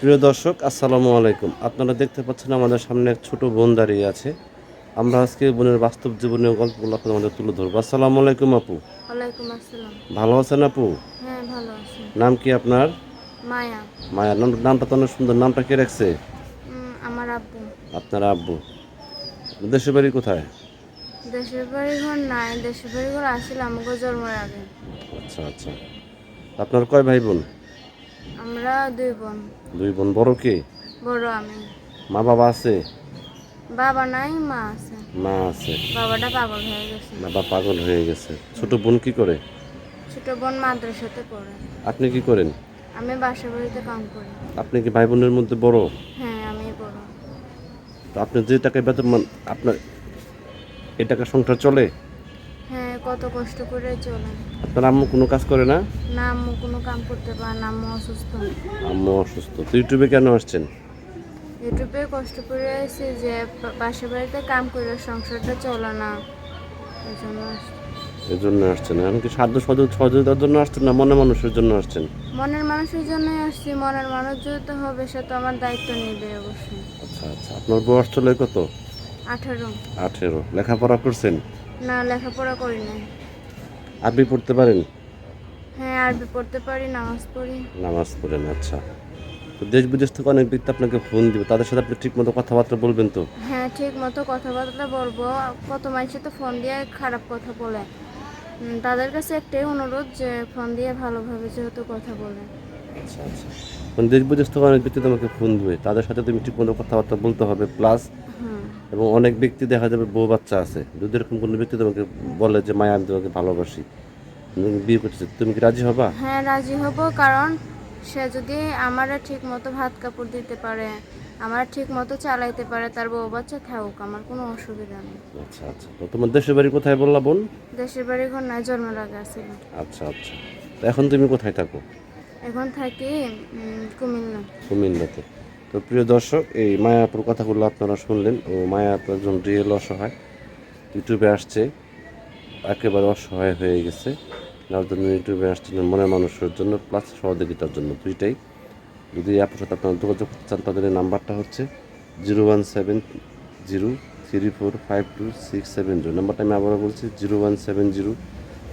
প্রিয় দর্শক আসসালামু আলাইকুম। আপনারা দেখতে পাচ্ছেন আমাদের সামনে এক ছোট বোন দাঁড়িয়ে আছে। আমরা আজকে বোনের বাস্তব জীবনের গল্পগুলো আপনাদের তুলে ধরবো। আসসালামু আলাইকুম আপু। ভালো আছেন আপু? হ্যাঁ নাম কি আপনার? মায়া। নাম নামটা তো অনেক সুন্দর। নামটা কে রাখছে? আমার আব্বু। আপনার আব্বু। দেশের বাড়ি কোথায়? দেশের বাড়ি ঘর নাই। দেশের বাড়ি ঘর আসলে আমাকে জন্মের আগে। আচ্ছা আচ্ছা। আপনার কয় ভাই বোন? আমরা দুই বোন। দুই বোন বড় কে? বড় আমি। মা বাবা আছে? বাবা নাই মা আছে। মা আছে। বাবাটা পাগল হয়ে গেছে। বাবা পাগল হয়ে গেছে। ছোট বোন কি করে? ছোট বোন মাদ্রাসাতে পড়ে। আপনি কি করেন? আমি বাসা বাড়িতে কাম করি। আপনি কি ভাই বোনের মধ্যে বড়? হ্যাঁ আমি বড়। তো আপনি যে টাকায় বেতন আপনার এ টাকা সংসার চলে? কত কষ্ট করে চলে। আপনার আম্মু কোনো কাজ করে না? না আম্মু কোনো কাম করতে পারে না আম্মু অসুস্থ। আম্মু অসুস্থ। তো ইউটিউবে কেন আসছেন? ইউটিউবে কষ্ট করে আসছে যে বাসা বাড়িতে কাম করে সংসারটা চলে না। এই জন্য আসছি। এই জন্য আসছেন এমনকি সাধ্য সহযোগ সহযোগিতার জন্য আসছেন না মনের মানুষের জন্য আসছেন? মনের মানুষের জন্যই আসছি। মনের মানুষ যেহেতু হবে সে তো আমার দায়িত্ব নেবে অবশ্যই। আচ্ছা আচ্ছা। আপনার বয়স চলে কত? আঠারো। আঠেরো। লেখাপড়া করছেন? না লেখাপড়া করি নাই। আরবি পড়তে পারেন? হ্যাঁ আরবি পড়তে পারি নামাজ পড়ি। নামাজ পড়েন আচ্ছা। তো দেশ বিদেশ থেকে অনেক ব্যক্তি আপনাকে ফোন দিবে তাদের সাথে আপনি ঠিকমতো কথাবার্তা বলবেন তো? হ্যাঁ ঠিক মতো কথাবার্তা বলব। কত মানুষে তো ফোন দিয়ে খারাপ কথা বলে। তাদের কাছে একটাই অনুরোধ যে ফোন দিয়ে ভালোভাবে যেহেতু কথা বলে। আচ্ছা আচ্ছা। মানে দেশ বিদেশ থেকে অনেক ব্যক্তি তোমাকে ফোন দিবে তাদের সাথে তুমি ঠিকমতো কথাবার্তা বলতে হবে প্লাস এবং অনেক ব্যক্তি দেখা যাবে বউ বাচ্চা আছে। যদি এরকম কোনো ব্যক্তি তোমাকে বলে যে মায়া আমি তোমাকে ভালোবাসি বিয়ে করতে তুমি কি রাজি হবা? হ্যাঁ রাজি হব কারণ সে যদি আমার ঠিক মতো ভাত কাপড় দিতে পারে আমার ঠিক মতো চালাইতে পারে তার বউ বাচ্চা থাকুক আমার কোনো অসুবিধা নেই। আচ্ছা আচ্ছা। তো তোমার দেশের বাড়ি কোথায় বললা বোন? দেশের বাড়ি ঘর নাই জন্মের আগে আসছিল আচ্ছা আচ্ছা। তো এখন তুমি কোথায় থাকো? এখন থাকি কুমিল্লা। কুমিল্লাতে। তো প্রিয় দর্শক, এই মায়াপুর কথাগুলো আপনারা শুনলেন ও মায়াপুর একজন রিয়েল অসহায় ইউটিউবে আসছে, একেবারে অসহায় হয়ে গেছে। যার জন্য ইউটিউবে আসছিলেন মনের মানুষের জন্য প্লাস সহযোগিতার জন্য দুইটাই। যদি আপনার সাথে আপনারা যোগাযোগ করতে চান, তাদের নাম্বারটা হচ্ছে zero one seven zero three four five two six seven zero. নাম্বারটা আমি আবারও বলছি, zero one seven zero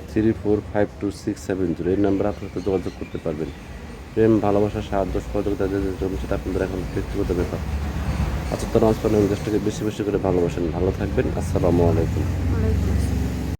three four five two six seven zero. এই নাম্বারে আপনার সাথে যোগাযোগ করতে পারবেন। প্রেম, ভালোবাসা, সাহায্য, সহযোগিতা যে জন্য সেটা আপনাদের এখন ব্যক্তিগত ব্যাপার। আচ্ছা তো নামাজ পড়েন দেশটাকে বেশি বেশি করে ভালোবাসেন। ভালো থাকবেন। আসসালামু আলাইকুম।